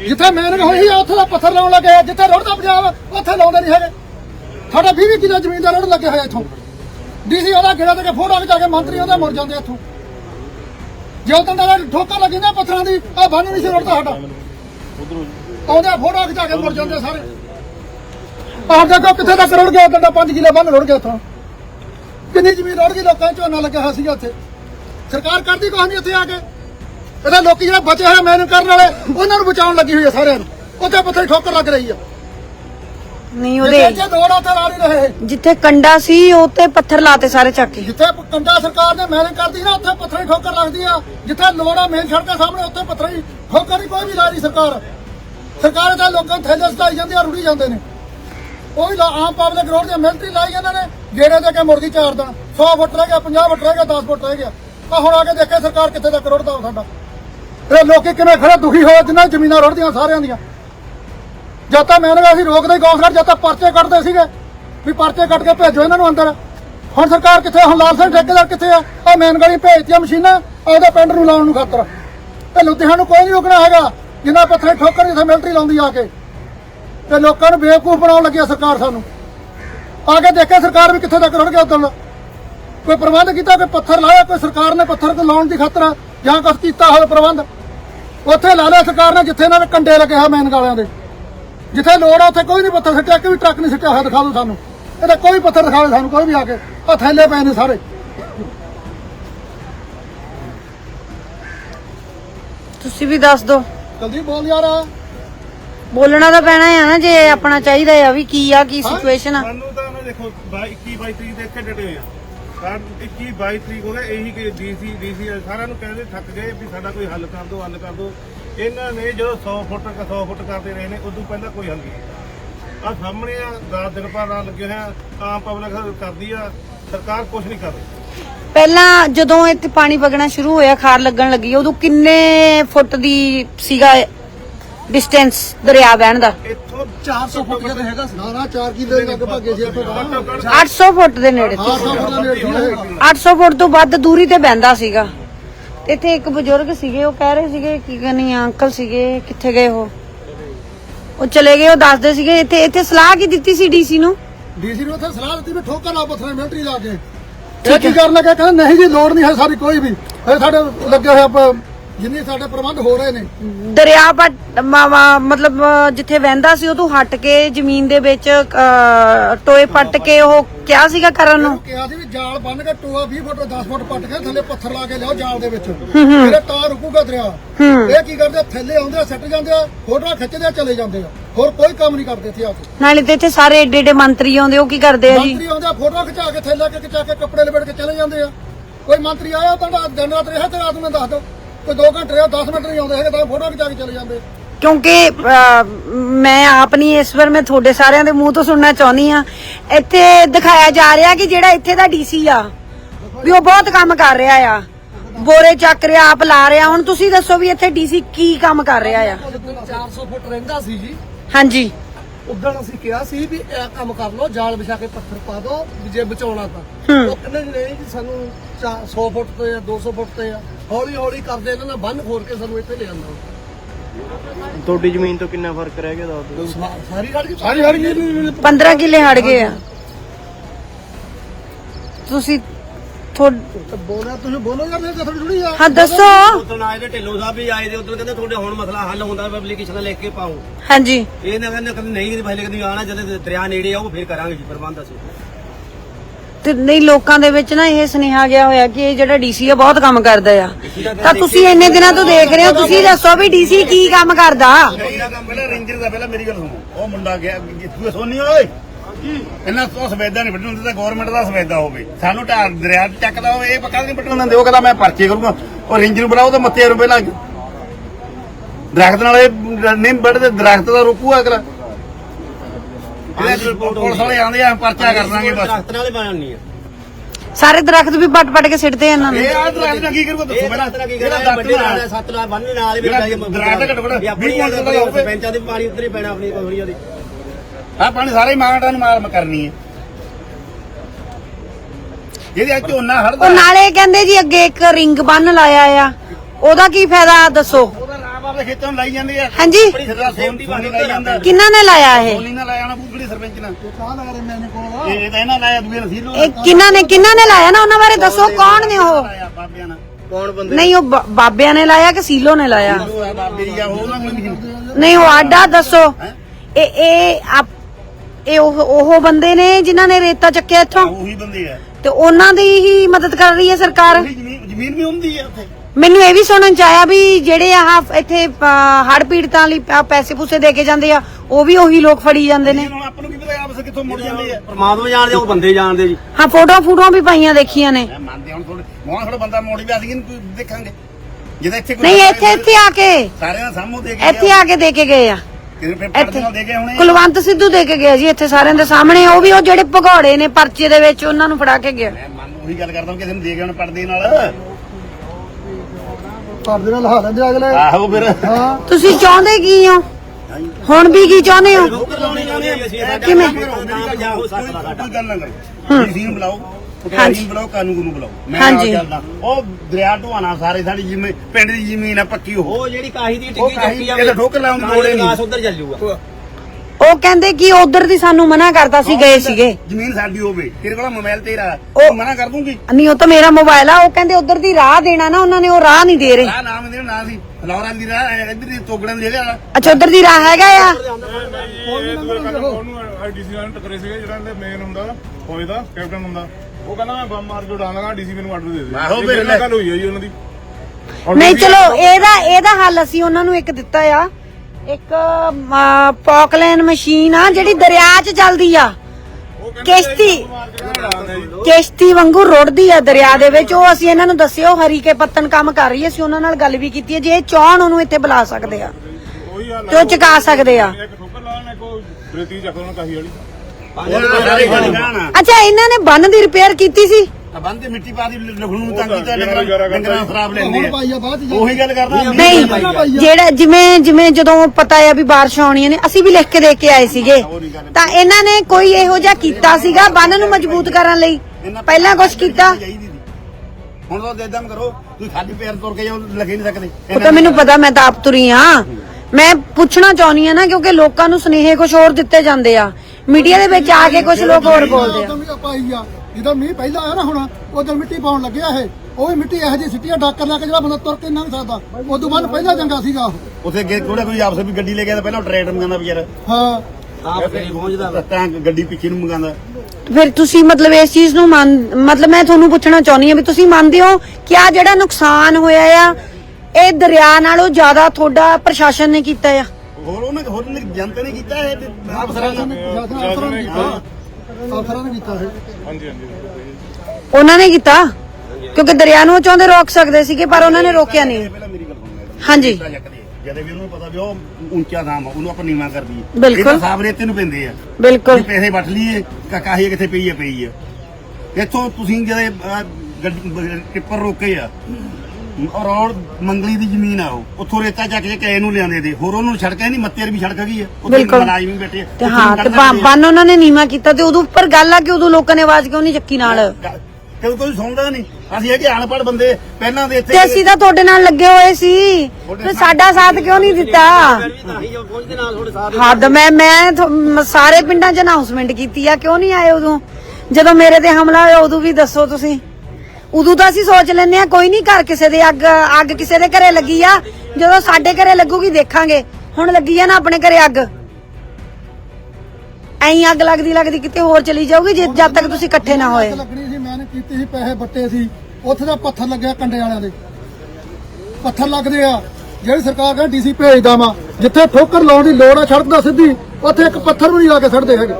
ਜਿੱਥੇ ਮਿਹਨਤ ਹੋਈ ਆ, ਉੱਥੇ ਦਾ ਪੱਥਰ ਲਾਉਣ ਲੱਗੇ ਜਿੱਥੇ ਰੋਡ ਪੰਜਾਬ, ਉੱਥੇ ਲਾਉਂਦੇ ਨਹੀਂ ਹੈਗੇ। ਸਾਡਾ 20 20 ਕਿਲੋ ਜ਼ਮੀਨ ਦਾ ਰੋਡ ਲੱਗੇ ਹੋਇਆ ਇੱਥੋਂ। ਡੀਸੀ ਉਹਦਾ ਗੇੜਾ ਦੇ ਕੇ ਫੋਟੋ ਖਿਚਾ ਕੇ ਮੰਤਰੀ ਉਹਦੇ ਮੁੜ ਜਾਂਦੇ ਇੱਥੋਂ। ਜੇ ਉਦੋਂ ਦਾ ਠੋਕਾ ਲੱਗੀ ਨਾ ਪੱਥਰਾਂ ਦੀ, ਆ ਬੰਨ ਨਹੀਂ ਸੀ ਰੋਡ ਦਾ ਸਾਡਾ। ਆਉਂਦੇ ਫੋਟੋ ਖਿਚਾ ਕੇ ਮੁੜ ਜਾਂਦੇ ਸਾਰੇ। ਆਹ ਦੇਖੋ ਕਿੱਥੇ ਤੱਕ ਰੁੜ ਗਿਆ, ਉਦੋਂ ਦਾ 5 ਕਿਲੋ ਬੰਨ ਰੁੜ ਗਿਆ ਇੱਥੋਂ। ਕਿੰਨੀ ਜ਼ਮੀਨ ਰੁੜ ਗਈ, ਲੋਕਾਂ ਦੀ ਝੋਨਾ ਲੱਗਿਆ ਹੋਇਆ ਸੀਗਾ ਉੱਥੇ। ਸਰਕਾਰ ਕਰਦੀ ਕੁਛ ਨਹੀਂ ਉੱਥੇ ਆ ਕੇ। ਇਹਦਾ ਲੋਕੀ ਜਿਹੜੇ ਬਚੇ ਹੋਏ ਮਿਹਨਤ ਕਰਨ ਵਾਲੇ ਉਹਨਾਂ ਨੂੰ ਬਚਾਉਣ ਲੱਗੀ ਹੋਈ ਹੈ ਸਾਰਿਆਂ ਨੂੰ। ਉੱਥੇ ਪੱਥਰ ਠੋਕਰ ਲੱਗ ਰਹੀ ਆ। ਨਹੀਂ ਉਹਦੇ ਉਹਦੇ ਜੇ ਦੋੜ ਉੱਥੇ ਲਾ ਨਹੀਂ ਰਹੇ। ਜਿੱਥੇ ਕੰਡਾ ਸੀ ਉੱਤੇ ਪੱਥਰ ਲਾਤੇ ਸਾਰੇ ਚੱਕ ਕੇ। ਜਿੱਥੇ ਕੰਡਾ ਸਰਕਾਰ ਨੇ ਮਿਹਨਤ ਕਰਦੀ ਨਾ ਉੱਥੇ ਪੱਥਰ ਹੀ ਠੋਕਰ ਲੱਗਦੀ ਆ। ਜਿੱਥੇ ਲੋੜ ਆ ਮੇਨ ਸੜਕ ਸਾਹਮਣੇ ਉੱਥੇ ਪੱਥਰ ਹੀ ਠੋਕਰ ਨਹੀਂ ਕੋਈ ਵੀ ਲਾ ਰਹੀ ਸਰਕਾਰ। ਸਰਕਾਰ ਤਾਂ ਲੋਕਾਂ ਥੈਲੇ ਸਟਾਈ ਜਾਂਦੇ ਆ ਰੁੜੀ ਜਾਂਦੇ ਨੇ। ਉਹ ਵੀ ਆਮ ਪਬਲਿਕ ਰੋਡ ਤੇ ਮਿਲਟਰੀ ਲਾਈ ਇਹਨਾਂ ਨੇ। ਗੇੜੇ ਦੇ ਕੇ ਮੁਰਗੀ ਚਾਰ ਦਿਨ 100 ਫੁੱਟ ਰਹਿ ਗਿਆ 50 ਫੁੱਟ ਰਹਿ ਗਿਆ 10 ਫੁੱਟ ਰਹਿ ਗਿਆ। ਆ ਹੁਣ ਆ ਕੇ ਦੇਖੇ ਸਰਕਾਰ ਕਿੱਥੇ ਤੱਕ ਰੁੜਦਾ ਸਾਡਾ। ਇਹ ਲੋਕੀ ਕਿਵੇਂ ਖੜੇ? ਦੁਖੀ ਹੋਏ ਜਿਨ੍ਹਾਂ ਜ਼ਮੀਨਾਂ ਰੁੜਦੀਆਂ ਸਾਰਿਆਂ ਦੀਆਂ। ਜਦ ਤਾਂ ਮੈਂ ਅਸੀਂ ਰੋਕਦੇ ਹੀ ਜਦ ਤਾਂ ਪਰਚੇ ਕੱਢਦੇ ਸੀਗੇ, ਵੀ ਪਰਚੇ ਕੱਢ ਕੇ ਭੇਜੋ ਇਹਨਾਂ ਨੂੰ ਅੰਦਰ। ਹੁਣ ਸਰਕਾਰ ਕਿੱਥੇ ਹੁਣ ਲਾਲ ਸਿੰਘ ਠੇਕੇਦਾਰ ਕਿੱਥੇ ਆ? ਆ ਮੇਨ ਗਲੀ ਭੇਜਤੀਆਂ ਮਸ਼ੀਨਾਂ ਉਹਦੇ ਪਿੰਡ ਨੂੰ ਲਾਉਣ ਨੂੰ ਖਾਤਰ। ਤੇ ਲੁਧਿਆਣਾ ਨੂੰ ਕੋਈ ਨਹੀਂ ਰੁਕਣਾ ਹੈਗਾ, ਜਿੰਨਾ ਪੱਥਰੇ ਠੋਕਰ ਜਿੱਥੇ ਮਿਲਟਰੀ ਲਾਉਂਦੀ ਆ ਕੇ। ਤੇ ਲੋਕਾਂ ਨੂੰ ਬੇਵਕੂਫ ਬਣਾਉਣ ਲੱਗੀ ਆ ਸਰਕਾਰ ਸਾਨੂੰ। ਆ ਕੇ ਦੇਖਿਆ ਸਰਕਾਰ ਵੀ ਕਿੱਥੇ ਤੱਕ ਰੁੜ ਗਿਆ ਉਦੋਂ ਕੋਈ ਪ੍ਰਬੰਧ ਕੀਤਾ, ਕੋਈ ਪੱਥਰ ਲਾਇਆ, ਕੋਈ ਸਰਕਾਰ ਨੇ ਪੱਥਰ ਤੇ ਲਾਉਣ ਦੀ ਖਾਤਰ ਜਾਂ ਕੁਛ ਕੀਤਾ ਹੋਵੇ ਪ੍ਰਬੰਧ? ਉੱਥੇ ਲਾ ਲਿਆ ਸਰਕਾਰ ਨੇ ਜਿੱਥੇ ਇਹਨਾਂ ਦੇ ਕੰਡੇ ਲੱਗੇ ਆ ਮੈਨ ਗਾਲਿਆਂ ਦੇ। ਜਿੱਥੇ ਲੋੜ ਆ ਉੱਥੇ ਕੋਈ ਨਹੀਂ ਪੱਥਰ ਸਿੱਟਿਆ ਕਿ ਵੀ ਟਰੱਕ ਨਹੀਂ ਸਿੱਟਿਆ ਹੋਇਆ ਦਿਖਾ ਦਿਓ ਸਾਨੂੰ। ਇਹਦਾ ਕੋਈ ਪੱਥਰ ਦਿਖਾਵੇ ਸਾਨੂੰ ਕੋਈ ਵੀ ਆ ਕੇ। ਆ ਥੈਲੇ ਪਏ ਨੇ ਸਾਰੇ। ਤੁਸੀਂ ਵੀ ਦੱਸ ਦਿਓ। ਜਲਦੀ ਬੋਲ ਯਾਰ। ਬੋਲਣਾ ਤਾਂ ਪੈਣਾ ਆ ਨਾ ਜੇ ਆਪਣਾ ਚਾਹੀਦਾ ਆ ਵੀ ਕੀ ਆ ਕੀ ਸਿਚੁਏਸ਼ਨ ਆ। ਸਾਨੂੰ ਤਾਂ ਨਾ ਦੇਖੋ 21 22 ਤਰੀਕ ਦੇ ਇੱਥੇ ਡਟੇ ਹੋਏ ਆ। ਸਾਡ 21 22 ਤਰੀਕ ਹੋ ਇਹੀ ਕਿ ਡੀਸੀ ਡੀਸੀ ਸਾਰਿਆਂ ਨੂੰ ਕਹਿੰਦੇ ਥੱਕ ਗਏ ਵੀ ਸਾਡਾ ਕੋਈ ਹੱਲ ਕਰ ਦਿਓ, ਹੱਲ ਕਰ ਦਿਓ। ਇਹਨਾਂ ਨੇ ਜਦੋਂ 100 ਫੁੱਟ 100 ਫੁੱਟ ਕਰਦੇ ਰਹੇ ਨੇ, ਉਦੋਂ ਪਹਿਲਾਂ ਕੋਈ ਹੱਲ ਨਹੀਂ ਆ ਸਾਹਮਣੇ ਆ 10 ਦਿਨ ਪਰ ਨਾਲ ਲੱਗੇ ਹੋਇਆ ਆਮ ਪਬਲਿਕ ਕਰਦੀ ਆ, ਸਰਕਾਰ ਕੁਝ ਨਹੀਂ ਕਰ ਰਹੀ। ਪਹਿਲਾਂ ਜਦੋਂ ਇੱਥੇ ਪਾਣੀ ਵਗਣਾ ਸ਼ੁਰੂ ਹੋਇਆ, ਖਾਰ ਲੱਗਣ ਲੱਗੀ, ਉਦੋਂ ਕਿੰਨੇ ਫੁੱਟ ਦੀ ਸੀਗਾ ਡਿਸਟੈਂਸ ਦਰਿਆ ਬਹਿਣ ਦਾ। ਇੱਥੋਂ 400 ਫੁੱਟ ਕਿਤੇ ਹੈਗਾ ਨਾ ਨਾ 4 ਕਿਲੇ ਲੱਗ ਭਾਗੇ ਸੀ ਇੱਥੋਂ ਘੱਟੋ ਘੱਟ 800 ਫੁੱਟ ਦੇ ਨੇੜੇ ਹਾਂ 100 ਫੁੱਟ ਦਾ ਨੇੜੇ ਹੋਣਾ 800 ਫੁੱਟ ਤੋਂ ਵੱਧ ਦੂਰੀ ਤੇ ਬਹਿੰਦਾ ਸੀਗਾ। ਇੱਥੇ ਇੱਕ ਬਜ਼ੁਰਗ ਸੀਗੇ ਉਹ ਕਹਿ ਰਹੇ ਸੀਗੇ ਕੀ ਕਰਨੀ ਆ ਅੰਕਲ ਸੀਗੇ ਕਿੱਥੇ ਗਏ ਉਹ? ਉਹ ਚਲੇ ਗਏ ਉਹ ਦੱਸਦੇ ਸੀਗੇ ਇੱਥੇ ਇੱਥੇ ਸਲਾਹ ਕੀ ਦਿੱਤੀ ਸੀ ਡੀਸੀ ਨੂੰ? ਡੀਸੀ ਨੂੰ ਉੱਥੇ ਸਲਾਹ ਦਿੱਤੀ ਵੀ ਠੋਕਰ ਲਾ ਪੱਥਰੇ ਮਿਲਟਰੀ ਲਾ ਕੇ। ਇਹ ਕੀ ਕਰਨ ਲੱਗਾ? ਕਹਿੰਦਾ ਨਹੀਂ ਜੀ ਲੋੜ ਨਹੀਂ ਹੈ ਸਾਡੀ ਕੋਈ ਵੀ। ਇਹ ਸਾਡੇ ਲੱਗੇ ਹੋਏ ਆਪਾਂ ਜਿੰਨੇ ਸਾਡੇ ਪ੍ਰਬੰਧ ਹੋ ਰਹੇ ਨੇ। ਦਰਿਆ ਮ- ਮਤਲਬ ਜਿੱਥੇ ਵਹਿੰਦਾ ਸੀ ਉਹ ਤੋਂ ਹਟ ਕੇ ਜ਼ਮੀਨ ਦੇ ਵਿੱਚ ਟੋਏ ਪੱਟ ਕੇ ਉਹ ਕਿਹਾ ਸੀਗਾ ਕਰਨ ਨੂੰ? ਕਿਹਾ ਸੀ ਵੀ ਜਾਲ ਬੰਨ ਕੇ ਟੋਆ 20 ਫੁੱਟ 10 ਫੁੱਟ ਪੱਟ ਕੇ ਥੱਲੇ ਪੱਥਰ ਲਾ ਕੇ ਲਿਆਓ ਜਾਲ ਦੇ ਵਿੱਚ। ਫਿਰ ਤਾਂ ਰੁਕੂਗਾ ਦਰਿਆ। ਇਹ ਕੀ ਕਰਦੇ? ਥੱਲੇ ਆਉਂਦੇ ਆ ਸੱਟ ਜਾਂਦੇ ਆ ਫੋਟੋਆਂ ਖਿੱਚਦੇ ਚਲੇ ਜਾਂਦੇ ਆ। ਹੋਰ ਕੋਈ ਕੰਮ ਨਹੀਂ ਕਰਦੇ ਇੱਥੇ ਆ ਕੇ। ਨਾਲੇ ਤੇ ਇੱਥੇ ਸਾਰੇ ਏਡੇ ਏਡੇ ਮੰਤਰੀ ਆਉਂਦੇ ਉਹ ਕੀ ਕਰਦੇ ਆ ਜੀ? ਮੰਤਰੀ ਆਉਂਦੇ ਆ ਫੋਟੋਆਂ ਖਿਚਾ ਕੇ ਥੱਲੇ ਕੇ ਖਿਚਾ ਕੇ ਕੱਪੜੇ ਲਪੇਟ ਕੇ ਚਲੇ ਜਾਂਦੇ ਆ। ਕੋਈ ਮੰਤਰੀ ਆਇਆ ਤਾਂ ਦਿਨ ਰਾਤ ਰਿਹਾ ਤੇ ਰਾਤ ਨੂੰ ਦੱਸ ਦਿਓ। ਕੋਈ 2 ਘੰਟੇ ਰਿਹਾ 10 ਮਿੰਟ ਨਹੀਂ ਆਉਂਦੇ ਹੈਗੇ ਤਾਂ ਫੋਟੋਆਂ ਖਿਚਾ ਕੇ ਚਲੇ ਜਾਂਦੇ। ਕਿਉਂਕਿ ਮੈਂ ਆਪ ਨਹੀਂ ਇਸ ਵਾਰ ਮੈਂ ਤੁਹਾਡੇ ਸਾਰਿਆਂ ਦੇ ਮੂੰਹ ਤੋਂ ਸੁਣਨਾ ਚਾਹੁੰਦੀ ਆ ਇੱਥੇ ਦਿਖਾਇਆ ਜਾ ਰਿਹਾ ਕਿ ਜਿਹੜਾ ਇੱਥੇ ਦਾ ਡੀਸੀ ਆ ਵੀ ਉਹ ਬਹੁਤ ਕੰਮ ਕਰ ਰਿਹਾ ਆ। ਬੋਰੇ ਚੱਕ ਰਿਹਾ ਆਪ ਲਾ ਰਿਹਾ। ਹੁਣ ਤੁਸੀਂ ਦੱਸੋ ਵੀ ਇੱਥੇ ਡੀਸੀ ਕੀ ਕੰਮ ਕਰ ਰਿਹਾ ਆ? 400 ਫੁੱਟ ਰਹਿੰਦਾ ਸੀ ਜੀ। ਹਾਂਜੀ। ਉਦੋਂ ਅਸੀਂ ਕਿਹਾ ਸੀ ਵੀ ਇਹ ਕੰਮ ਕਰ ਲਓ ਜਾਲ ਵਿਛਾ ਕੇ ਪੱਥਰ ਪਾ ਦਿਓ ਵੀ ਜੇ ਬਚਾਉਣਾ ਤਾਂ। ਉਹ ਕਹਿੰਦੇ ਨਹੀਂ ਜੀ ਸਾਨੂੰ 100 ਫੁੱਟ ਤੇ ਆ 200 ਫੁੱਟ ਤੇ ਆ। ਹੌਲੀ ਹੌਲੀ ਕਰਦੇ ਇਹਨਾਂ ਨੇ ਬੰਨ ਖੋਰ ਕੇ ਸਾਨੂੰ ਇੱਥੇ ਲੈ ਆਂਦਾ ਤੁਹਾਡੀ ਜ਼ਮੀਨ ਤੋਂ ਕਿੰਨਾ ਫ਼ਰਕ ਰਹਿ ਗਿਆ ਦੱਸ ਦਿਓ। ਸਾਰੀ ਹੜ ਗਈ। ਸਾਰੀ ਹੜ ਗਈ। 15 ਕਿੱਲੇ ਹਟ ਗਏ ਆ। ਤੁਸੀਂ ਥੋੜ- ਬੋਲਿਆ ਤੁਸੀਂ ਬੋਲੋ ਯਾਰ ਇਹ ਥੋੜੀ ਥੋੜੀ ਆ? ਹਾਂ ਦੱਸੋ। ਉਦੋਂ ਆਏ ਤੇ ਢਿੱਲੋਂ ਸਾਹਿਬ ਵੀ ਆਏ ਦੇ ਉਦੋਂ ਕਹਿੰਦੇ ਤੁਹਾਡੇ ਹੁਣ ਮਸਲਾ ਹੱਲ ਹੁੰਦਾ ਐਪਲੀਕੇਸ਼ਨ ਲਿਖ ਕੇ ਪਾਓ। ਹਾਂਜੀ। ਇਹ ਨਾ ਕਹਿੰਦੇ ਕਦੇ ਨਹੀਂ ਪਹਿਲੇ ਕਦੀ ਆਣਾ ਜਦੋਂ ਦਰਿਆ ਨੇੜੇ ਆਊ ਫਿਰ ਕਰਾਂਗੇ ਜੀ ਪ੍ਰਬੰਧ ਅਸੀਂ। ਤੇ ਨਹੀਂ ਲੋਕਾਂ ਦੇ ਵਿੱਚ ਨਾ ਇਹ ਸੁਨੇਹਾ ਗਿਆ ਹੋਇਆ ਕਿ ਇਹ ਜਿਹੜਾ ਡੀਸੀ ਆ ਬਹੁਤ ਕੰਮ ਕਰਦਾ ਆ। ਤਾਂ ਤੁਸੀਂ ਇੰਨੇ ਦਿਨਾਂ ਤੋਂ ਦੇਖ ਰਹੇ ਹੋ ਤੁਸੀਂ ਦੱਸੋ ਵੀ ਡੀਸੀ ਕੀ ਕੰਮ ਕਰਦਾ। ਮੇਰਾ ਕੰਮ ਪਹਿਲਾਂ ਰੇਂਜਰ ਦਾ ਪਹਿਲਾਂ ਮੇਰੀ ਗੱਲ ਸੁਣੋ। ਉਹ ਮੁੰਡਾ ਗਿਆ ਤੂੰ ਸੋਨੀ ਓਏ? ਇਹਨਾਂ ਤੋਂ ਸਵੇਦਾ ਨਹੀਂ ਵੱਢਣ ਦਿੰਦਾ ਗਵਰਨਮੈਂਟ ਦਾ ਸਵੇਦਾ ਹੋਵੇ। ਸਾਨੂੰ ਢਾਰ ਦਰਿਆ 'ਚ ਚੱਕਦਾ ਹੋਵੇ ਇਹ ਪੱਕਾ ਨਹੀਂ ਵੱਢਣ ਦਿੰਦੇ ਉਹ ਕਹਿੰਦਾ ਮੈਂ ਪਰਚੇ ਕਰੂੰਗਾ। ਉਹ ਰੇਂਜਰ ਨੂੰ ਬੁਲਾਓ ਤਾਂ ਮੱਤੇ ਰੁਪਏ ਲੱਗ ਦਰਖਤ ਨਾਲ ਇਹ ਨਹੀਂ ਵੱਢਦੇ ਦਰਖਤ ਦਾ ਰੋਕੂਗਾ ਅਗਲਾ। ਇਹਦੇ ਪੁਲਿਸ ਵਾਲੇ ਆਉਂਦੇ ਆ ਪਰਚਾ ਕਰ ਦਾਂਗੇ ਬਸ। ਦਰਖਤ ਨਾਲ ਹੀ ਬਣਨੀ ਆ। ਸਾਰੇ ਦਰਖਤ ਵੀ ਪੱਟ ਪੱਟ ਕੇ ਸਿੱਟਦੇ ਆ ਇਹਨਾਂ ਨੇ। ਇਹ ਆ ਦਰਖਤ ਨਾਲ ਕੀ ਕਰੂਗਾ ਦੱਸੋ ਪਹਿਲਾਂ ਦਰਖਤ ਨਾਲ ਕੀ ਕਰਾਂਗੇ ਦਰਖਤ ਵੱਡੇ ਨਾਲ ਸੱਤ ਨਾਲ ਦਰਖਤ ਘੱਟ ਵੀ ਕੁਆਂਟਲ ਦਾ ਹੋਵੇ। ਦੇ ਪਾਣੀ ਉੱਤਰ ਹੀ ਪੈਣਾ ਆਪਣੀ ਕੋਹੜੀਆਂ ਦੀ। ਆ ਪਾਣੀ ਸਾਰੇ ਮਾਗਟਾਂ ਨੂੰ ਮਾਰ ਕਰਨੀ ਹੈ। ਜਿਹਦੇ ਆ ਝੋਨਾ ਹੜਦਾ ਉਹ ਨਾਲੇ ਕਹਿੰਦੇ ਜੀ ਅੱਗੇ ਇੱਕ ਰਿੰਗ ਬੰਨ ਲਾਇਆ ਆ। ਉਹਦਾ ਕੀ ਫਾਇਦਾ ਦੱਸੋ? ਉਹਦਾ ਰਾਮ ਆਪਣੇ ਖੇਤਾਂ ਨੂੰ ਲਾਈ ਜਾਂਦੇ ਆ। ਹਾਂਜੀ। ਬੜੀ ਸਰਦਾਰ ਸੇਫਟੀ ਪਾਣੀ ਲਾਈ ਜਾਂਦਾ। ਕਿੰਨਾਂ ਨੇ ਲਾਇਆ ਇਹ? ਕੋਲੀ ਨਾਲ ਲਾਇਆ ਨਾ ਬੁੱਢੜੀ ਸਰਪੰਚ ਨਾਲ। ਕਾਹ ਲੱਗ ਰਹੇ ਮੈਨੇ ਕੋਲ। ਇਹ ਇਹ ਤਾਂ ਇਹਨਾਂ ਲਾਇਆ ਦੂਏ ਨਸੀਲੋ ਇਹ ਕਿੰਨਾਂ ਨੇ ਕਿੰਨਾਂ ਨੇ ਲਾਇਆ ਨਾ ਉਹਨਾਂ ਬਾਰੇ ਦੱਸੋ? ਕੌਣ ਨੇ ਉਹ? ਲਾਇਆ ਬਾਬਿਆਂ ਨਾਲ। ਕੌਣ ਬੰਦੇ? ਨਹੀਂ ਉਹ ਬਾਬਿਆਂ ਨੇ ਲਾਇਆ ਕਿ ਸੀਲੋ ਨੇ ਲਾਇਆ? ਦੀ ਨਹੀਂ ਨਹੀਂ ਉਹ ਆਡਾ ਦੱਸੋ। ਇਹ ਇਹ ਆਪ- ਇਹ ਉਹ ਉਹ ਬੰਦੇ ਨੇ ਜਿਨ੍ਹਾਂ ਨੇ ਰੇਤਾ ਚੱਕਿਆ ਇੱਥੋਂ। ਉਹੀ ਬੰਦੇ ਆ। ਤੇ ਉਹਨਾਂ ਦੀ ਹੀ ਮਦਦ ਕਰ ਰਹੀ ਹੈ ਸਰਕਾਰ। ਉਹੀ ਜ਼ਮੀਨ ਜ਼ਮੀਨ ਵੀ ਹੁੰਦੀ ਆ ਉੱਥੇ। ਮੈਨੂੰ ਇਹ ਵੀ ਸੁਣਨ ਚ ਆਇਆ ਵੀ ਜਿਹੜੇ ਆਹ ਇੱਥੇ ਹੜ ਪੀੜਤਾਂ ਲਈ ਪੈਸੇ ਪੂਸੇ ਦੇ ਕੇ ਜਾਂਦੇ ਆ ਉਹ ਵੀ ਉਹੀ ਲੋਕ ਫੜੀ ਜਾਂਦੇ ਨੇ। ਹੁਣ ਆਪਾਂ ਨੂੰ ਕੀ ਪਤਾ ਆਪਸ ਕਿੱਥੋਂ ਮੁੜ ਜਾਂਦੇ ਆ। ਪਰਮਾਤਮਾ ਜਾਣਦੇ ਉਹ ਬੰਦੇ ਜਾਣਦੇ ਜੀ। ਹਾਂ ਫੋਟੋ ਫੋਟੋਆਂ ਵੀ ਪਾਈਆਂ ਦੇਖੀਆਂ ਨੇ। ਮੈਂ ਮੰਨਦੇ ਹੁਣ ਥੋੜੇ ਮੋਹਨ ਥੋੜਾ ਬੰਦਾ ਮੋੜੀ ਵੀ ਅਸੀਂ ਇਹਨੂੰ ਦੇਖਾਂਗੇ। ਜਿਹਦਾ ਇੱਥੇ ਕੋਈ ਨਹੀਂ ਇੱਥੇ ਇੱਥੇ ਆ ਕੇ। ਸਾਰਿਆਂ ਦਾ ਸਾਹਮਣੇ ਦੇ ਕੇ ਇੱਥੇ ਆ ਕੇ ਦੇ ਕੇ ਗਏ ਆ। ਇੱਥੇ। ਕੁਲਵੰਤ ਸਿੱਧੂ ਦੇ ਕੇ ਗਿਆ ਜੀ ਇੱਥੇ ਸਾਰਿਆਂ ਦੇ ਸਾਹਮਣੇ। ਉਹ ਵੀ ਉਹ ਜਿਹੜੇ ਭਗੌੜੇ ਨੇ ਪਰਚੇ ਦੇ ਵਿੱਚ ਉਹਨਾਂ ਨੂੰ ਫੜਾ ਕੇ ਗਿਆ। ਮੈਂ ਮੰਨ ਉਹੀ ਗੱਲ ਕਰਦਾ ਕਿਸੇ ਨੂੰ ਦੇ ਕੇ ਆਉਣ ਪਰਦੇ ਨਾਲ। ਪਰਦੇ ਨਾਲ ਲਾ ਲੈਂਦੇ ਅਗਲੇ। ਆਹੋ ਫਿਰ। ਹਾਂ। ਤੁਸੀਂ ਚਾਹੁੰਦੇ ਕੀ ਹੋ? ਹੁਣ ਵੀ ਕੀ ਚਾਹੁੰਦੇ ਹੋ? ਕਿਵੇਂ? ਕੋਈ ਗੱਲ ਨਾ ਕਰੋ ਬੁਲਾਓ ਹਾਂਜੀ। ਹਾਂਜੀ ਬੁਲਾਓ ਕਾਨੂੰਨ ਨੂੰ ਬੁਲਾਓ ਮੈਂ ਹਾਂਜੀ। ਨਾਲ ਚੱਲਦਾ ਉਹ ਦਰਿਆ ਢਵਾਣਾ ਸਾਰੇ ਸਾਡੀ ਜਿਵੇਂ ਪਿੰਡ ਦੀ ਜ਼ਮੀਨ ਆ ਪੱਕੀ ਉਹ ਉਹ ਜਿਹੜੀ ਕਾਹੀ ਦੀ ਉਹ ਟਿੱਕੀ ਕਾਹੀ- ਚੱਕੀ ਜਾਵੇ ਇਹਦਾ ਠੋਕਰ ਲਾਉਣ ਦੀ ਲੋੜ ਹੀ ਨਹੀਂ। ਗਾਸ ਉਧਰ ਚੱਲ ਜੂਗਾ ਉਹ ਕਹਿੰਦੇ ਕਿ ਉਧਰ ਦੀ ਸਾਨੂੰ ਮਨਾ ਕਰਦਾ ਸੀ ਗਏ ਸੀਗੇ ਜ਼ਮੀਨ ਸਾਡੀ ਹੋਵੇ ਤੇਰੇ ਕੋਲ ਮੋਬਾਈਲ ਤੇਰਾ ਉਹ- ਮਨਾ ਕਰ ਦੂੰਗੀ ਨਹੀਂ ਉਹ ਤਾਂ ਮੇਰਾ ਮੋਬਾਈਲ ਆ ਉਹ ਕਹਿੰਦੇ ਉਧਰ ਦੀ ਰਾਹ ਦੇਣਾ ਨਾ ਉਹਨਾਂ ਨੇ ਉਹ ਰਾਹ ਨਹੀਂ ਦੇ ਰਹੇ ਆ ਨਾਮ ਦੇ ਨਾਂ ਸੀ ਫਲੌਰਾਂ ਦੀ ਰਾਹ ਇੱਧਰ ਦੀ ਤੋਗੜਾਂ ਦੇ ਲਿਆ ਅੱਛਾ ਉਧਰ ਦੀ ਰਾਹ ਹੈਗਾ ਆ ਇਹ ਦੂਏ ਕੱਲ ਉਹਨੂੰ ਆਈਡੀਸੀ ਨਾਲ ਟੱਕਰੇ ਸੀਗੇ ਜਿਹੜਾ ਮੇਨ ਹੁੰਦਾ ਫੌਜ ਦਾ ਕੈਪਟਨ ਹੁੰਦਾ ਉਹ ਕਹਿੰਦਾ ਮੈਂ ਬੰਬ ਮਾਰ ਕੇ ਉਡਾਣਾਗਾ ਡੀਸੀ ਮੈਨੂੰ ਆਰਡਰ ਦੇ ਦੇ। ਆਹੋ ਇਹ ਫਿਰ ਮੇਰੇ ਨਾਲ ਗੱਲ ਹੋਈ ਹੈ ਜੀ ਉਹਨਾਂ ਦੀ। ਔਰ ਨਹੀਂ ਚਲੋ ਇਹਦਾ ਇਹਦਾ ਹੱਲ ਅਸੀਂ ਉਹਨਾਂ ਨੂੰ ਇੱਕ ਦਿੱਤਾ ਆ। ਇੱਕ ਪੌਕਲੈਨ ਮਸ਼ੀਨ ਆ ਜਿਹੜੀ ਦਰਿਆ 'ਚ ਚੱਲਦੀ ਆ। ਉਹ ਕਹਿੰਦੇ ਕਿਸ਼ਤੀ ਮਾਰ ਕੇ ਉਡਾਉਂਦੇ ਜੀ। ਕਿਸ਼ਤੀ ਵਾਂਗੂ ਰੁੜਦੀ ਆ ਦਰਿਆ ਦੇ ਵਿੱਚ। ਉਹ ਅਸੀਂ ਇਹਨਾਂ ਨੂੰ ਦੱਸਿਓ ਹਰੀਕੇ ਪੱਤਨ ਕੰਮ ਕਰ ਰਹੀ ਹੈ ਅਸੀਂ ਉਹਨਾਂ ਨਾਲ ਗੱਲ ਵੀ ਕੀਤੀ ਹੈ ਜੇ ਇਹ ਚਾਹਣ ਉਹਨੂੰ ਇੱਥੇ ਬੁਲਾ ਸਕਦੇ ਆ ਉਹੀ ਹਾਲ ਤੇ ਉਹ ਚੁਕਾ ਸਕਦੇ ਆ। ਇੱਕ ਠੋਕਰ ਲਾਉਣ ਇੱਕ ਉਹ ਬ੍ਰੇਤੀ ਚੱਕ ਉਹਨਾਂ ਕਾਹੀ ਵਾਲੀ। ਅੱਛਾ ਇਹਨਾਂ ਨੇ ਬੰਨ ਦੀ ਰਿਪੇਅਰ ਕੀਤੀ ਸੀ? ਬੰਦ ਤੇ ਮਿੱਟੀ ਪਾ ਦੀ ਲਖਣੂ ਨੂੰ ਤੰਗ ਕੀਤਾ ਡੰਗਰਾਂ ਡੰਗਰਾਂ ਨੂੰ ਖਰਾਬ ਲੈਂਦੇ ਹੁਣ ਆ। ਪਾਈ ਆ ਬਾਅਦ ਚ ਜਾ ਉਹੀ ਗੱਲ ਕਰਦਾ। ਨਹੀਂ ਜਿਹੜਾ ਜਿਵੇਂ ਜਿਵੇਂ ਜਦੋਂ ਪਤਾ ਆ ਵੀ ਬਾਰਿਸ਼ ਆਉਣੀਆਂ ਨੇ ਅਸੀਂ ਵੀ ਲਿਖ ਕੇ ਦੇ ਕੇ ਆਏ ਸੀਗੇ। ਤਾਂ ਇਹਨਾਂ ਨੇ ਕੋਈ ਇਹੋ ਜਿਹਾ ਕੀਤਾ ਸੀਗਾ ਬੰਨ ਨੂੰ ਮਜ਼ਬੂਤ ਕਰਨ ਲਈ? ਪਹਿਲਾਂ ਕੁਝ ਕੀਤਾ। ਹੁਣ ਤਾਂ ਦੇਦਾਂ ਕਰੋ ਤੁਸੀਂ ਖਾਲੀ ਪੈਰ ਤੁਰ ਕੇ ਜਾਓ ਲੱਗੇ ਨਹੀਂ ਸਕਦੇ। ਉਹ ਤਾਂ ਮੈਨੂੰ ਪਤਾ ਮੈਂ ਤਾਂ ਆਪ ਤੁਰੀ ਆ। ਮੈਂ ਪੁੱਛਣਾ ਚਾਹੁੰਦੀ ਆ ਨਾ ਕਿਉਂਕਿ ਲੋਕਾਂ ਨੂੰ ਸੁਨੇਹੇ ਕੁਝ ਹੋਰ ਦਿੱਤੇ ਜਾਂਦੇ ਆ। ਮੀਡੀਆ ਦੇ ਵਿੱਚ ਆ ਕੇ ਕੁਝ ਲੋਕ ਹੋਰ ਬੋਲਦੇ ਆ। ਉਦੋਂ ਵੀ ਪਾਈ ਆ ਜਦੋਂ ਮੀਂਹ ਪਹਿਲਾਂ ਆਇਆ ਨਾ ਹੁਣ ਉਦੋਂ ਮਿੱਟੀ ਪਾਉਣ ਲੱਗਿਆ ਇਹ। ਉਹ ਵੀ ਮਿੱਟੀ ਇਹੋ ਜਿਹੀ ਸਿੱਟੀਆਂ ਡਾਕਰ ਲਾ ਕੇ ਜਿਹੜਾ ਬੰਦਾ ਤੁਰ ਕੇ ਲੰਘ ਸਕਦਾ। ਉਦੋਂ ਬਾਅਦ ਪਹਿਲਾਂ ਚੰਗਾ ਸੀਗਾ ਉਹ। ਉਥੇ ਥੋੜਾ ਕੋਈ ਆਪਸ ਵਿੱਚ ਗੱਡੀ ਲੈ ਗਿਆ ਤਾਂ ਪਹਿਲਾਂ ਟਰੈਕਟਰ ਮੰਗਾਉਂਦਾ ਵਿਚਾਰਾ ਹਾਂ। ਆਪ ਫੇਰੀ ਪਹੁੰਚਦਾ ਤਾਂ ਗੱਡੀ ਪਿੱਛੇ ਨੂੰ ਮੰਗਾਉਂਦਾ। ਫਿਰ ਤੁਸੀਂ ਮਤਲਬ ਇਸ ਚੀਜ਼ ਨੂੰ ਮੰਨ ਮਤਲਬ ਮੈਂ ਤੁਹਾਨੂੰ ਪੁੱਛਣਾ ਚਾਹੁੰਦੀ ਆ ਵੀ ਤੁਸੀਂ ਮੰਨਦੇ ਹੋ ਕਿ ਆ ਜਿਹੜਾ ਨੁਕਸਾਨ ਹੋਇਆ ਆ ਇਹ ਦਰਿਆ ਨਾਲੋਂ ਜ਼ਿਆਦਾ ਤੁਹਾਡਾ ਪ੍ਰਸ਼ਾਸਨ ਨੇ ਕੀਤਾ ਆ? ਹੋਰ ਉਹਨੇ ਹੋਰ ਨੇ ਜਨਤਾ ਨੇ ਕੀਤਾ ਇਹ ਤੇ ਅਫਸਰਾਂ ਨੇ ਅਫਸਰਾਂ ਨੇ ਕੀਤਾ। ਅਫਸਰਾਂ ਨੇ ਕੀਤਾ ਇਹ। ਹਾਂਜੀ ਹਾਂਜੀ ਉਹਨਾਂ ਨੇ ਕੀਤਾ? ਕਿਉਂਕਿ ਦਰਿਆ ਨੂੰ ਚਾਹੁੰਦੇ ਰੋਕ ਸਕਦੇ ਸੀਗੇ ਪਰ ਉਹਨਾਂ ਨੇ ਰੋਕਿਆ ਨਹੀਂ। ਪਹਿਲਾਂ ਮੇਰੀ ਗੱਲ ਸੁਣ ਲੈ ਹਾਂਜੀ। ਜਦ ਵੀ ਉਹਨੂੰ ਪਤਾ ਵੀ ਉਹ ਉੱਚਾ ਨਾਮ ਆ ਉਹਨੂੰ ਆਪਾਂ ਨੀਵਾਂ ਕਰ ਦਈਏ। ਬਿਲਕੁਲ। ਇਹ ਤਾਂ ਸਾਬ ਰੇਤੇ ਨੂੰ ਪੈਂਦੇ ਆ। ਬਿਲਕੁਲ। ਅਸੀਂ ਪੈਸੇ ਵੱਟ ਲਈਏ ਕਾਹੀ ਕਿੱਥੇ ਪਈ ਆ ਪਈ ਆ। ਇੱਥੋਂ ਤੁਸੀਂ ਜਿਹੜੇ ਗੱਡੀ ਟਿੱਪਰ ਰੋਕੇ ਆ ਰੋਡ ਮੰਗਲੀ ਦੀ ਜ਼ਮੀਨ ਆ ਉਹ। ਉੱਥੋਂ ਰੇਤਾ ਚੱਕ ਕੇ ਕਹੇ ਨੂੰ ਲਿਆਂਦੇ ਦੇ। ਹੋਰ ਉਹਨੂੰ ਸੜਕਾਂ ਨਹੀਂ ਮੱਤੇਰ ਵੀ ਸੜਕ ਗਈ ਆ। ਉੱਥੇ ਬਿਲਕੁਲ। ਮਲਾਜ਼ਮ ਵੀ ਬੈਠੇ ਆ। ਤੇ ਉੱਥੇ ਹਾਂ ਕੱਢ ਤੇ ਸਕਦੇ ਆ। ਬੰਨ ਉਹਨਾਂ ਨੇ ਨੀਵਾ ਕੀਤਾ ਤੇ ਉਦੋਂ ਉੱਪਰ ਗੱਲ ਆ ਕਿ ਉਦੋਂ ਲੋਕਾਂ ਨੇ ਆਵਾਜ਼ ਕਿਉਂ ਨਹੀਂ ਚੱਕੀ ਨਾਲ? ਕਿਉਂ ਕੋਈ ਸੁਣਦਾ ਨਹੀਂ। ਅਸੀਂ ਇਹ ਕਿ ਅਨਪੜ੍ਹ ਬੰਦੇ ਪਹਿਲਾਂ ਦੇ ਇੱਥੇ ਤੇ ਅਸੀਂ ਤਾਂ ਤੁਹਾਡੇ ਨਾਲ ਲੱਗੇ ਹੋਏ ਸੀ। ਤੇ ਸਾਡਾ ਸਾਥ ਕਿਉਂ ਨਹੀਂ ਦਿੱਤਾ? ਹੱਦ ਮੈਂ ਮੈਂ ਥੋ- ਮ- ਸਾਰੇ ਪਿੰਡਾਂ 'ਚ ਅਨਾਉਂਸਮੈਂਟ ਕੀਤੀ ਆ ਕਿਉਂ ਨਹੀਂ ਆਏ ਉਦੋਂ? ਜਦੋਂ ਮੇਰੇ ਤੇ ਹਮਲਾ ਹੋਇਆ ਉਦੋਂ ਵੀ ਦੱਸੋ ਤੁਸੀਂ। ਉਦੋਂ ਤਾਂ ਅਸੀਂ ਸੋਚ ਲੈਂਦੇ ਆ ਕੋਈ ਨਹੀਂ ਘਰ ਕਿਸੇ ਦੇ ਅੱਗ ਅੱਗ ਕਿਸੇ ਦੇ ਘਰੇ ਲੱਗੀ ਆ। ਜਦੋਂ ਸਾਡੇ ਘਰੇ ਲੱਗੂਗੀ ਦੇਖਾਂਗੇ। ਹੁਣ ਲੱਗੀ ਆ ਨਾ ਆਪਣੇ ਘਰੇ ਅੱਗ। ਐਂ ਅੱਗ ਲੱਗਦੀ ਲੱਗਦੀ ਕਿਤੇ ਹੋਰ ਚਲੀ ਜਾਊਗੀ ਜੇ ਜਦ ਤੱਕ ਤੁਸੀਂ ਇਕੱਠੇ ਨਾ ਹੋਏ। ਲੱਗਣੀ ਸੀ ਮੈਂ ਕੀਤੀ ਸੀ ਪੈਸੇ ਬੱਟੇ ਸੀ। ਉੱਥੇ ਦਾ ਪੱਥਰ ਲੱਗਿਆ ਕੰਡੇ ਵਾਲਿਆਂ ਦੇ। ਪੱਥਰ ਲੱਗਦੇ ਆ। ਜਿਹੜੀ ਸਰਕਾਰ ਕਹਿੰਦੀ ਡੀਸੀ ਭੇਜਦਾ ਵਾ ਜਿੱਥੇ ਠੋਕਰ ਲਾਉਣ ਦੀ ਲੋੜ ਆ ਸੜਕ ਦਾ ਸਿੱਧੀ ਉੱਥੇ ਇੱਕ ਪੱਥਰ ਵੀ ਨਹੀਂ ਲਾ ਕੇ ਛੱਡਦੇ ਹੈਗੇ।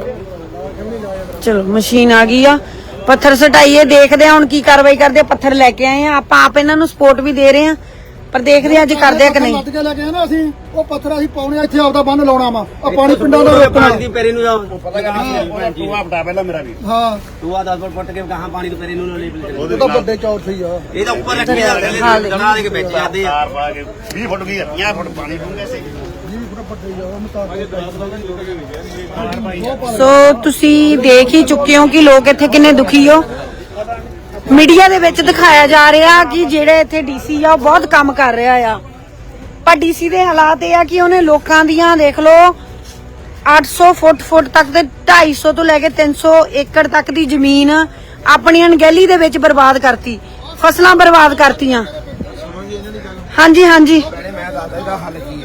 ਚਲੋ ਮਸ਼ੀਨ ਆ ਗਈ ਆ। ਪੱਥਰ ਸਟਾਈਏ ਦੇਖਦੇ ਆ ਹੁਣ ਕੀ ਕਾਰਵਾਈ ਕਰਦੇ ਆ ਪੱਥਰ ਲੈ ਕੇ ਆਏ ਆ। ਆਪਾਂ ਆਪ ਇਹਨਾਂ ਨੂੰ ਸਪੋਰਟ ਵੀ ਦੇ ਰਹੇ ਆ ਪਰ ਦੇਖਦੇ ਆ ਅੱਜ ਕਰਦੇ ਆ ਕਿ ਨਹੀਂ। ਲੱਦ ਕੇ ਲੈ ਕੇ ਆਏ ਨਾ ਅਸੀਂ ਉਹ ਪੱਥਰ ਅਸੀਂ ਪਾਉਣੇ ਆ, ਇੱਥੇ ਆਪਦਾ ਬੰਨ ਲਾਉਣਾ ਵਾ। ਆ ਪਾਣੀ ਪਿੰਡਾਂ ਦਾ ਰੋਕਣਾ। ਪਾਣੀ ਦੀ ਪੇਰੇ ਨੂੰ ਜਾ ਪਤਾ ਕਰਨਾ ਤੂੰ ਆਪਦਾ ਪਹਿਲਾਂ ਮੇਰਾ ਵੀ। ਹਾਂ। ਤੂੰ ਆ 10 ਫੁੱਟ ਪੁੱਟ ਕੇ ਕਹਾਂ ਪਾਣੀ ਤੋਂ ਪੇਰੇ ਨੂੰ ਨਾ ਲੈ। ਲੈ ਉਹ ਤਾਂ ਵੱਡੇ ਚੌਰ ਸਹੀ ਆ। ਉੱਪਰ ਰੱਖੀ ਜਾਂਦੇ ਨੇ ਦਬਾ ਦੇ ਕੇ ਵਿੱਚ ਆਦੇ ਆ ਤਾਰ ਪਾ ਕੇ 20 ਫੁੱਟ ਦੀ 50 ਫੁੱਟ ਪਾਣੀ ਡੂੰਘੇ ਸੀ। ਸੋ ਤੁਸੀਂ ਦੇਖ ਹੀ ਚੁੱਕੇ ਹੋ ਕਿ ਲੋਕ ਇੱਥੇ ਕਿੰਨੇ ਦੁਖੀ ਹੋ। ਮੀਡੀਆ ਦੇ ਵਿੱਚ ਦਿਖਾਇਆ ਜਾ ਰਿਹਾ ਕਿ ਜਿਹੜੇ ਇੱਥੇ ਡੀਸੀ ਆ, ਉਹ ਬਹੁਤ ਕੰਮ ਕਰ ਰਿਹਾ ਆ। ਪਰ ਡੀਸੀ ਦੇ ਹਾਲਾਤ ਇਹ ਆ ਕਿ ਉਹਨੇ ਲੋਕਾਂ ਦੀਆਂ, ਦੇਖ ਲਓ 800 ਫੁੱਟ ਫੁੱਟ ਤੱਕ ਤੇ 250 ਤੋਂ ਲੈ ਕੇ 300 ਏਕੜ ਤੱਕ ਦੀ ਜ਼ਮੀਨ ਆਪਣੀ ਅਣਗਹਿਲੀ ਦੇ ਵਿੱਚ ਬਰਬਾਦ ਕਰਤੀ। ਫਸਲਾਂ ਬਰਬਾਦ ਕਰਤੀਆਂ। ਹਾਂਜੀ ਹਾਂਜੀ। ਮੈਂ ਦੱਸਦਾ ਇਹਦਾ ਹੱਲ ਕੀ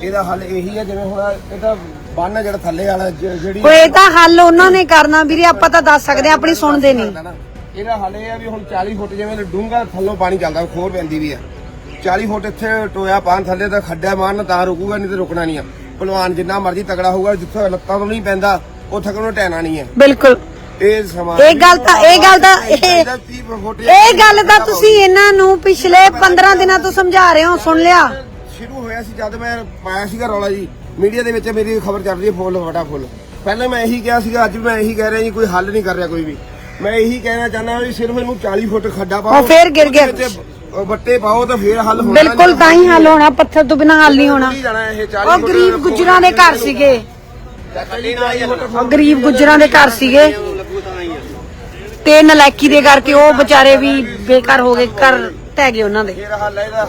ਇਹਦਾ ਹੱਲ ਇਹੀ ਹੈ ਜਿਵੇਂ ਹੁਣ ਇਹਦਾ ਬੰਨ ਜਿਹੜਾ ਥੱਲੇ ਵਾਲਾ ਜ- ਜਿਹੜੀ ਕੋਈ ਤਾਂ ਹੱਲ ਉਹਨਾਂ ਨੇ ਕਰਨਾ ਵੀਰੇ ਆਪਾਂ ਤਾਂ ਦੱਸ ਸਕਦੇ ਹਾਂ ਆਪਣੀ ਸੁਣਦੇ ਨਹੀਂ। ਨਾ, ਇਹਦਾ ਹੱਲ ਇਹ ਹੈ ਵੀ ਹੁਣ 40 ਫੁੱਟ ਜਿਵੇਂ ਡੂੰਗਾ ਥੱਲੋਂ ਪਾਣੀ ਚੱਲਦਾ ਖੋਰ ਪੈਂਦੀ ਵੀ ਹੈ 40 ਫੁੱਟ ਇੱਥੇ ਟੋਇਆ ਪਾਣ ਥੱਲੇ ਤਾਂ ਖੱਡਾ ਮਾਰਨ ਤਾਂ ਰੁਕੂਗਾ ਨਹੀਂ ਤੇ ਰੁਕਣਾ ਨਹੀਂ ਆ। ਪਹਿਲਵਾਨ ਜਿੰਨਾ ਮਰਜ਼ੀ ਤਗੜਾ ਹੋਊਗਾ ਜਿੱਥੇ ਲੱਤਾਂ ਤੋਂ ਨਹੀਂ ਪੈਂਦਾ ਉੱਥੇ ਕੋਲੋਂ ਟੈਣਾ ਨਹੀਂ ਹੈ ਬਿਲਕੁਲ। ਇਹ ਸਮਾਂ ਇਹ ਗੱਲ ਤਾਂ ਇਹ ਗੱਲ ਤਾਂ ਇਹ ਇਹਦਾ 30 ਫੁੱਟ ਇਹ ਗੱਲ ਤਾਂ ਤੁਸੀਂ ਇਹਨਾਂ ਨੂੰ ਪਿਛਲੇ 15 ਦਿਨਾਂ ਤੋਂ ਸਮਝਾ ਰਹੇ ਹੋ ਸੁਣ ਲਿਆ। ਹੋਇਆ ਸੀ ਜਦ ਮੈਂ ਪਾਇਆ ਸੀਗਾ ਰੌਲਾ ਜੀ ਮੀਡੀਆ ਦੇ ਵਿੱਚ ਮੇਰੀ ਖਬਰ ਚੱਲ ਰਹੀ ਹੈ ਫੁੱਲ ਵੜਾ ਫੁੱਲ ਪਹਿਲਾਂ ਮੈਂ ਇਹੀ ਕਿਹਾ ਸੀਗਾ ਅੱਜ ਵੀ ਮੈਂ ਇਹੀ ਕਹਿ ਰਿਹਾ ਜੀ ਕੋਈ ਹੱਲ ਨਹੀਂ ਕਰ ਰਿਹਾ ਕੋਈ ਵੀ। ਮੈਂ ਇਹੀ ਕਹਿਣਾ ਚਾਹੁੰਦਾ ਵੀ ਸਿਰਫ ਇਹਨੂੰ 40 ਫੁੱਟ ਖੱਡਾ ਪਾਓ ਉਹ ਫੇਰ ਗਿਰ ਗਿਆ। ਉਹਦੇ ਵਿੱਚ ਵੱਟੇ ਪਾਓ ਤਾਂ ਫੇਰ ਹੱਲ ਹੋਣਾ ਬਿਲਕੁਲ ਤਾਂ ਹੀ ਹੱਲ ਹੋਣਾ ਪੱਥਰ ਤੋਂ ਬਿਨਾ ਹੱਲ ਨਹੀਂ ਹੋਣਾ। ਨਹੀਂ ਜਾਣਾ ਇਹ 40 ਉਹ ਫੁੱਟ ਗਰੀਬ ਗੁੱਜਰਾਂ ਦੇ ਘਰ ਸੀਗੇ। ਉਹ ਗਰੀਬ ਗੁੱਜਰਾਂ ਦੇ ਘਰ ਸੀਗੇ। ਤੇ ਨਲਾਇਕੀ ਦੇ ਕਰਕੇ ਉਹ ਵਿਚਾਰੇ ਵੀ ਬੇਕਾਰ ਹੋ ਗਏ ਘਰ ਟਹਿ ਗਏ ਉਹਨਾਂ ਦੇ। ਫੇਰ ਹੱਲ ਹੈ ਇਹਦਾ